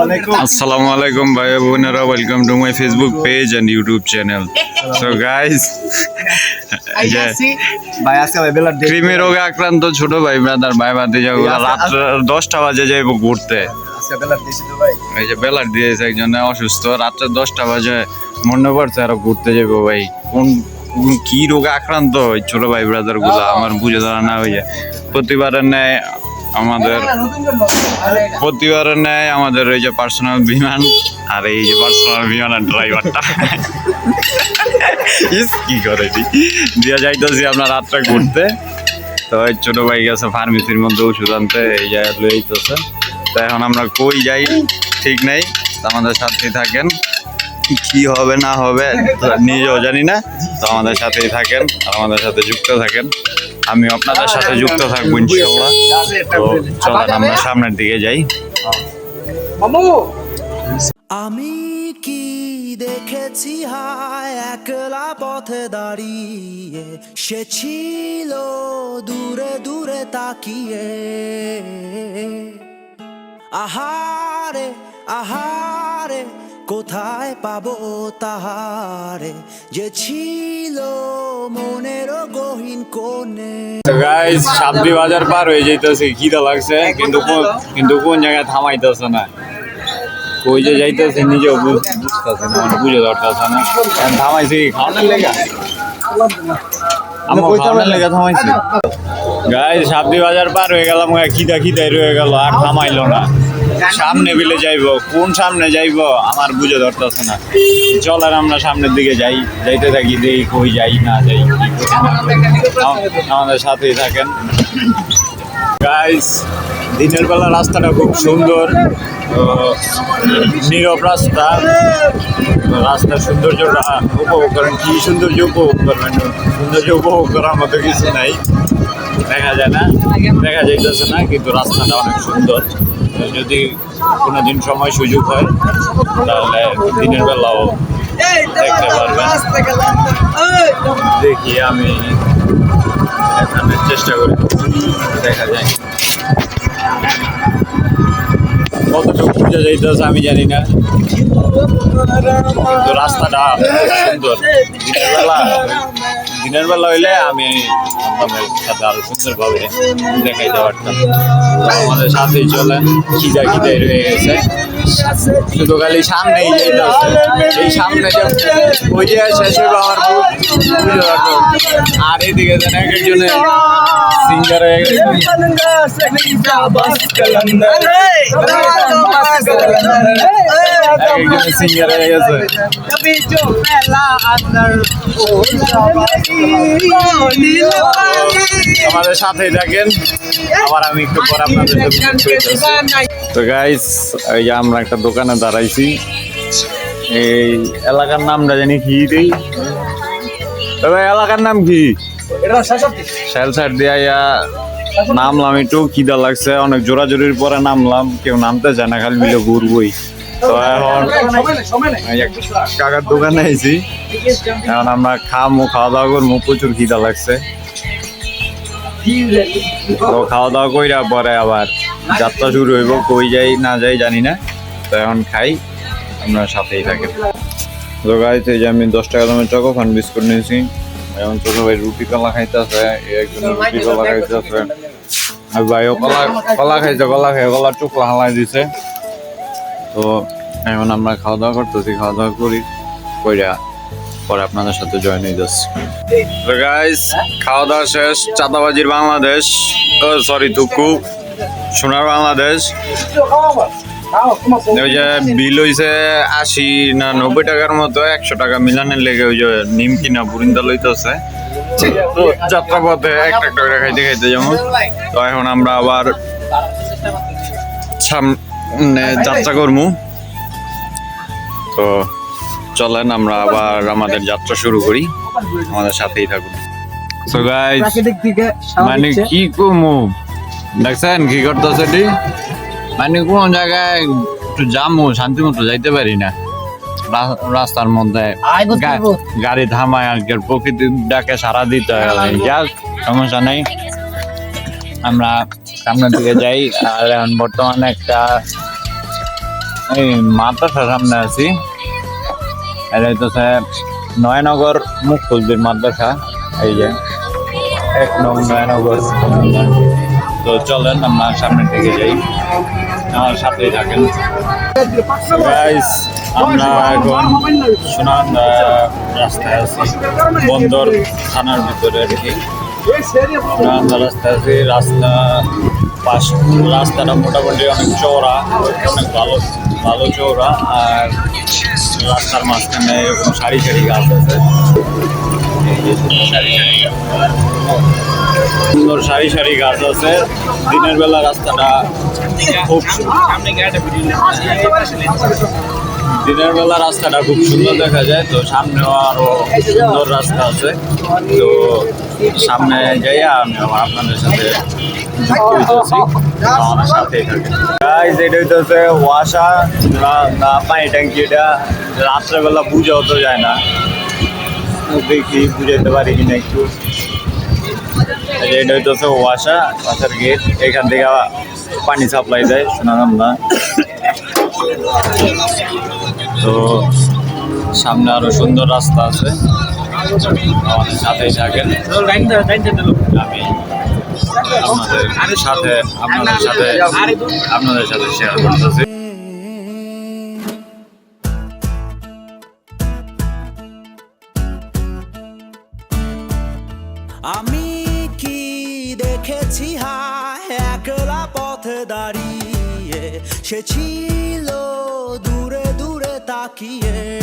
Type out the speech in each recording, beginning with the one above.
আসসালামু আলাইকুম ভাই বোনেরা welcome to my Facebook page and YouTube channel so guys কৃমি রোগে আক্রান্ত ছোট ভাই ব্রাদার ভাই বাদে যাব রাত দশটা বাজে যাইবো ঘুরতে। এই যে বেলার দিয়েছে একজন অসুস্থ রাত্রে দশটা বাজে মনে পড়ছে আরও ঘুরতে যাব ভাই। কোন কি রোগে আক্রান্ত? ছোট ভাই ব্রাদারগুলো আমার বুঝে ধরা না হয়ে প্রতিবারের ন্যায় আমাদের প্রতিবারের ন্যায় আমাদের ওই যে পার্সোনাল বিমান আর এই যে পার্সোনাল বিমানের ড্রাইভারটা কি করে দিয়া যাইতেছি আপনার রাত্রে ঘুরতে। তো ওই ছোট ভাই গেছে ফার্মেসির মধ্যে ওষুধ আনতে, এই যে লইতেছে। তো এখন আমরা কই যাই? ঠিক নেই। আমাদের সাথেই থাকেন। কি হবে, না হবে নিজেও জানি না। তো আমাদের সাথেই থাকেন আমাদের সাথে যুক্ত থাকেন। আমি আপনাদের সাথে যুক্ত থাকব ইনশাল্লাহ তো চলেন আমরা সামনের দিকে যাই। আমি কি দেখেছি? হায় একলা পথে দাঁড়িয়ে। সে ছিল দূরে দূরে তাকিয়ে। আহারে আহারে কোথায় পাবো তাহারে? যে ছিল মনের গহীন কোণে। গাইস সাবদি বাজার পার হয়ে যাইতেছে খিদা লাগছে কিন্তু কোন- কিন্তু কোন জায়গায় থামাইতেছে না। কই যে যাইতেছে নিজেও বুঝ- বুঝতেছে না মানে বুঝে ধরতেছে না। এখন থামাইছে কি খাওয়ানোর লেগা? আমার খাওয়ানোর লেগা থামাইছে। গাইস সাবদি বাজার পার হয়ে গেলাম গা, খিদা খিদাই রয়ে গেল আর থামাইলো না। সামনে বিলে যাইবো, কোন সামনে যাইবো আমার বুঝে ধরতেছে না। চল আর আমরা সামনের দিকে যাই, যাইতে থাকি, দেখি কই যাই, না যাই আমাদের সাথেই থাকেন। গাইস দিনের বেলা রাস্তাটা খুব সুন্দর নীরব রাস্তা। রাস্তার সৌন্দর্যটা উপভোগ করেন। কি সৌন্দর্য উপভোগ করবেন? সৌন্দর্য উপভোগ করার মতো কিছু নাই। দেখা যায় না, দেখা যাইতেছে না, কিন্তু রাস্তাটা অনেক সুন্দর। যদি কোনো দিন সময় সুযোগ হয়, তাহলে দিনের বেলাও দেখতে পারবেন। দেখি আমি এখানে চেষ্টা করি। দেখা যায় কতটুকু যাইতেছে আমি জানি না। রাস্তাটা সুন্দর। দিনের বেলা দিনের বেলা হইলে আমি আপনাদের সাথে আরও সুন্দরভাবে দেখাইতে পারতাম। আমাদের সাথেই চলেন খিদা খিদাই রয়ে গেছে। শুধু খালি সামনেই এই সামনে ওই যে বুক আর এদিকে যেন এক একজনে সিঙ্গার হয়ে গেছে। সিঙ্গার হয়ে গেছে। আমাদের সাথেই থাকেন। আবার আমি একটু পর আপনাদের সাথে। তো গাইস এই আমরা একটা দোকানে দাঁড়াইছি। এই এলাকার নামটা জানি কি দিই। তবে এলাকার নাম কি? শেল সাইড দিয়ে নামলাম একটু খিদা লাগছে অনেক জোরাজোরির পরে নামলাম কেউ নামতে চায় না খালি মিলে ঘুরবই। তো এখন কাকার দোকানে আইছি। এখন আমরা খামো খাওয়া দাওয়া করব প্রচুর খিদা লাগছে। তো খাওয়া দাওয়া কইরা পরে আবার যাত্রা শুরু হইব কই যাই না যাই জানি না। তো এখন খাই আপনার সাথেই থাকেন তো গাইতে যে আমি দশ টাকা দামের চকোফান বিস্কুট নিয়েছি। এখন ছোট ভাই রুটি কলা খাইতেছে একজন রুটি কলা খাইতেছে। আর ভাইও কলা কলা খাইছে কলা খাই কলার টুকলা হালাই দিছে। তো এখন আমরা খাওয়া দাওয়া করতেছি খাওয়া দাওয়া করি কইরা পরে আপনাদের সাথে জয়েন হয়ে যাচ্ছি। তো গাইস খাওয়া দাওয়া শেষ চাঁদাবাজির বাংলাদেশ সরি তুকু সোনার বাংলাদেশ। ওই যে বিল হইছে আশি না নব্বই টাকার মতো, একশো টাকা মিলানের লেগে ওই যে নিমকি না বুরিন্দা লইতেছে। একটা করে খাইতে খাইতে যেমন, তো এখন আমরা আবার সামনে যাত্রা করব তো চলেন আমরা আবার আমাদের যাত্রা শুরু করি, আমাদের সাথেই থাকুন। তো গাইস মানে কি কমু? দেখছেন কি করতেছে মানে কোন জায়গায় একটু জামু শান্তি মতো যাইতে পারি না। রাস্তার মধ্যে গাড়ি থামায় আর কি প্রকৃতির ডাকে সারা দিতে হয়। যাক সমস্যা নেই। আমরা সামনের দিকে যাই। আর এখন বর্তমানে একটা এই মাদ্রাসার সামনে আছি। এটা হইতেছে নয়নগর মুখ মুখুলদের মাদ্রাসা। এই যে এক নং নয়নগর। তো চলেন আমরা সামনের দিকে যাই। সাথেই থাকেন। আমরা বন্দর থানার ভিতরে আর কি। আছি। রাস্তা পাশ, রাস্তাটা মোটামুটি অনেক চওড়া, অনেক ভালো ভালো চওড়া। আর রাস্তার মাঝখানে এরকম সারি সারি গাছ আছে। সুন্দর সারি সারি গাছ। আছে। দিনের বেলা রাস্তাটা খুব দিনের বেলা রাস্তাটা খুব সুন্দর দেখা যায়, তো সামনেও আরও সুন্দর রাস্তা আছে। তো সামনে যাই আমি আপনাদের সাথে পানি ট্যাঙ্কি এটা। রাত্রেবেলা বুঝাও তো যায় না। দেখি বুঝাইতে পারি কিনা একটু? এটা হইতেছে ওয়াসা ওয়াসার গেট এখান থেকে পানি সাপ্লাই দেয় না। তো সামনে আরও সুন্দর রাস্তা আছে। আমাদের সাথেই থাকেন। আপনাদের সাথে আপনাদের সাথে আপনাদের সাথে শেয়ার করতেছি। সে ছিল দূরে দূরে তাকিয়ে।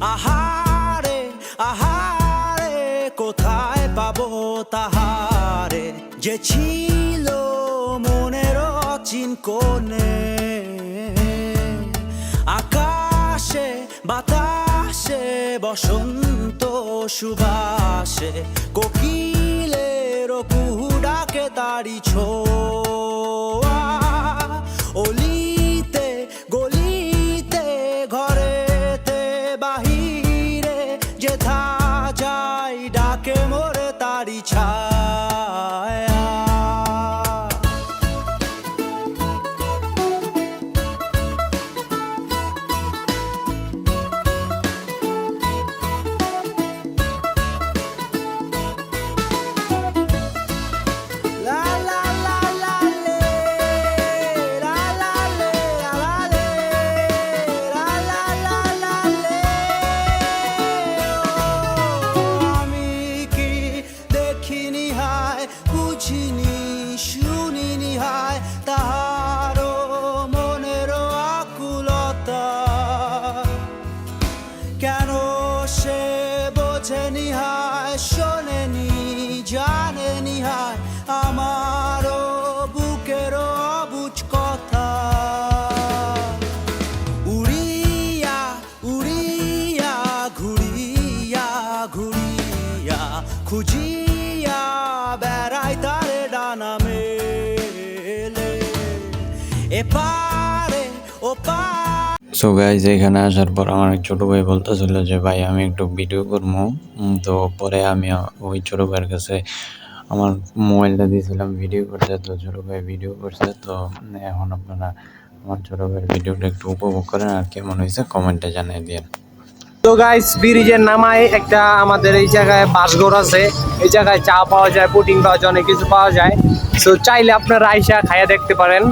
আহারে আহারে, কোথায় পাবো তাহারে? যে ছিল মনের অচিন কোণে। আকাশে, বাতাসে, বসন্ত সুবাসে কোকিলের কুহু ডাকে তারি ছোয়া অলিতে সো গাইজ এখানে আসার পর আমার এক ছোটো ভাই বলতেছিল যে, ভাই, আমি একটু ভিডিও করব তো পরে আমি ওই ছোটো ভাইয়ের কাছে আমার মোবাইলটা দিয়েছিলাম ভিডিও করছে তো ছোটো ভাই ভিডিও করছে। তো এখন আপনারা আমার ছোটো ভাইয়ের ভিডিওটা একটু উপভোগ করেন আর কেমন হয়েছে কমেন্টে জানিয়ে দিন তো গাইস ব্রিজের নামায় একটা আমাদের এই জায়গায় বাসঘর আছে। এই জায়গায় চা পাওয়া যায় পুডিং পাওয়া যায় অনেক কিছু পাওয়া যায়। তো চাইলে আপনারা আইসা খাইয়া দেখতে পারেন।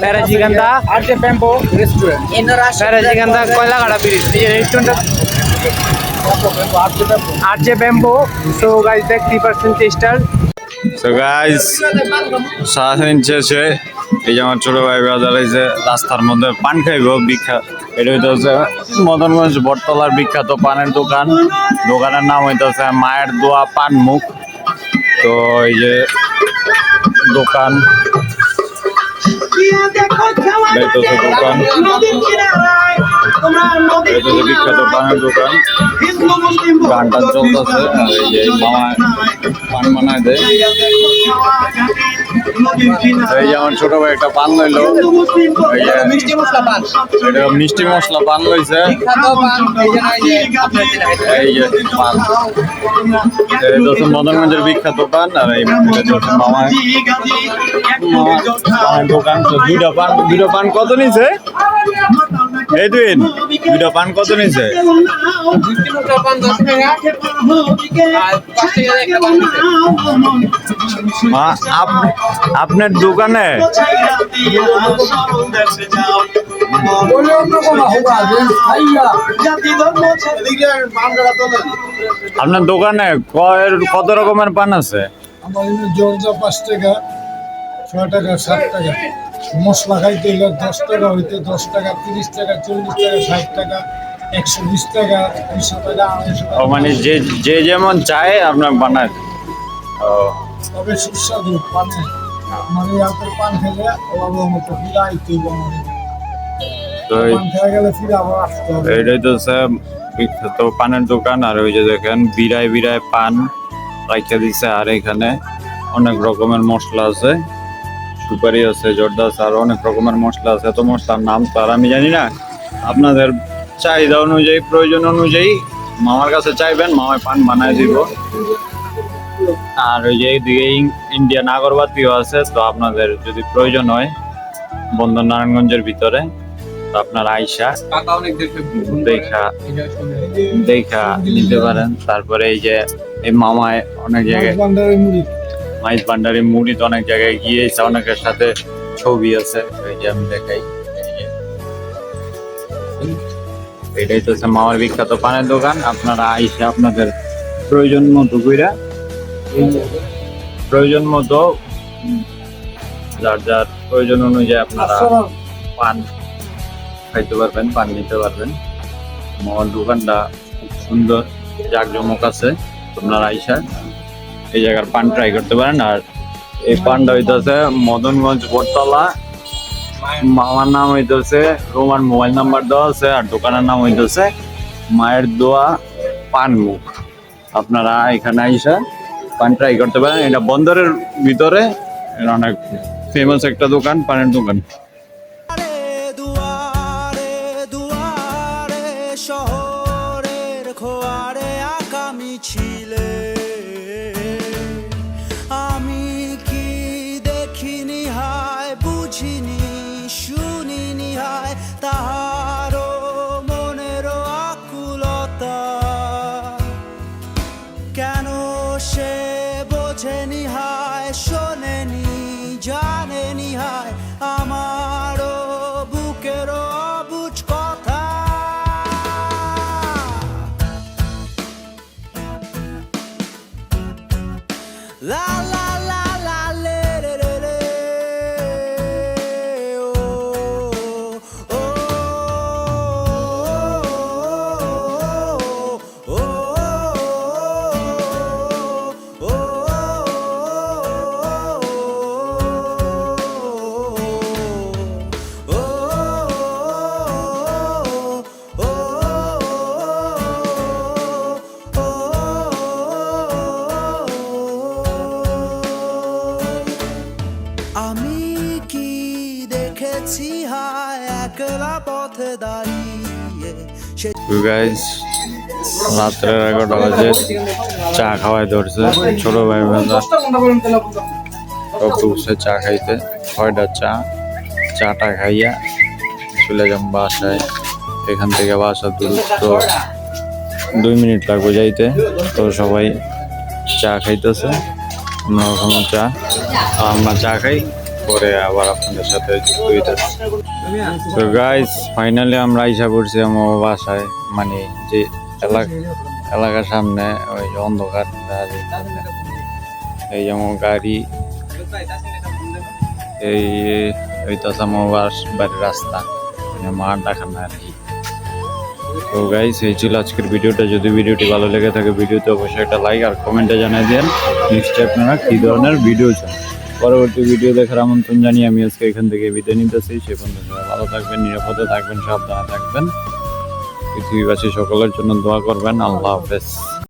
প্যারাজিগান্দা আর যে bamboo restaurant Parajiganda Koylagara bridge এই রেস্টুরেন্টটা আর যে ব্যাম্বো সো গাইস দেখতেই পাচ্ছেন চেষ্টার সো গাইজ সারাদিন শেষে এই যে আমার ছোট ভাই বাজার এই যে রাস্তার মধ্যে পান খাইব বিখ্যাত এটা হইতেছে মদনগঞ্জ বটতলার বিখ্যাত পানের দোকান। দোকানের নাম হইতেছে মায়ের দোয়া পান মুখ। তো এই যে দোকান। বিখ্যাত পানের দোকান। গানটা চলতেছে আর এই যে মামা পান বানায় দেয়। এই যে আমার ছোট ভাই একটা পান লইলো। মিষ্টি মশলা পান। এটা মিষ্টি মশলা পান লইছে। এই যে পান মদনগঞ্জের বিখ্যাত পান আর এই এটা মামা দোকান। তো দুইটা পান দুইটা পান কত নিছে? এই দুইটা পান কত আপ- আপনার দোকানে? আপনার দোকানে কত রকমের পান আছে? আমার জর্জা পাঁচ টাকা। ছয় টাকা সাত টাকা। মশলা খাইতে দশ টাকা হইতে দশ টাকা তিরিশ টাকা চল্লিশ টাকা ষাট টাকা একশো বিশ টাকা দুইশো টাকা আড়াইশো টাকা। মানে যে যে যেমন চায় আপনার বানায় তবে সুস্বাদু পানে। মানে আপনার পান খেলে মতো ফিরে আইতে হইব তো বিখ্যাত পানের দোকান। আর ওই যে দেখেন বিড়ায় বিড়ায় পান রাখা দিছে। আর এখানে অনেক রকমের মশলা আছে। সুপারি আছে, জর্দা আছে, আর অনেক রকমের মশলা আছে। এত মশলার নাম তো আর আমি জানি না। আপনাদের চাহিদা অনুযায়ী, প্রয়োজন অনুযায়ী মামার কাছে চাইবেন মামায় পান বানায় দিব। আর ওই যে এইদিকে ইন- ইন্ডিয়ান আগরবাতিও আছে, তো আপনাদের যদি প্রয়োজন হয় বন্দর নারায়ণগঞ্জের ভিতরে, তো আপনার আইসা দেখা দেখা নিতে পারেন। তারপরে এই যে এই মামায় অনেক জায়গায় মুড়ি ভান্ডারি মুড়ি তো অনেক জায়গায় গিয়েছে অনেকের সাথে ছবি আছে এই যে আমি দেখাই। এটাই তো মামার বিখ্যাত পানের দোকান আপনারা আইসে আপনাদের প্রয়োজন মতো কইরা প্রয়োজন মতো যার যার প্রয়োজন অনুযায়ী আপনারা পান খাইতে পারবেন পান নিতে পারবেন। মামার দোকানটা খুব সুন্দর জাকজমক আছে আপনার আইসা এই জায়গার পান ট্রাই করতে পারেন। আর এই পানটা হইতেছে মদনগঞ্জ বটতলা। মামার নাম হইতেছে, রোমান মোবাইল নাম্বার দেওয়া আছে, আর দোকানের নাম হইতেছে মায়ের দোয়া পান মুখ। আপনারা এখানে আইসা পান ট্রাই করতে পারেন। এটা বন্দরের ভিতরে অনেক ফেমাস একটা দোকান, পানের দোকান। শহরের গাইজ রাত্রে এগারোটা বাজে, চা খাওয়াই ধরছে, ছোট ভাই বোনরা সব উঠছে চা খাইতে। ছয়টা চা, চাটা খাইয়া চলে যাম বাসায়। এখান থেকে বাসা দূরত্ব দুই মিনিট লাগবে যাইতে। তো সবাই চা খাইতেছে। অন্যরকম চা আর আমরা চা খাই। পরে আবার আপনাদের সাথে যুক্ত হইতেছে। তো গাইস ফাইনালি আমরা আইসা পড়ছি আমার বাসায় মানে যে এলাকা এলাকার সামনে ওই অন্ধকার এই যে আমার গাড়ি, এই হইতাছে আমার বাড়ির রাস্তা। মানে মার দেখানো আর কি। তো গাইস এই ছিল আজকের ভিডিওটা। যদি ভিডিওটি ভালো লেগে থাকে, ভিডিওতে অবশ্যই একটা লাইক আর কমেন্টে জানিয়ে দেন নেক্সট আপনারা কি ধরনের ভিডিও চান? পরবর্তী ভিডিও দেখার আমন্ত্রণ জানিয়ে আমি আজকে এখান থেকে বিদায় নিতেছি। সে পর্যন্ত ভালো থাকবেন, নিরাপদে থাকবেন, সাবধানে থাকবেন। পৃথিবীবাসী সকলের জন্য দোয়া করবেন। আল্লাহ হাফেজ।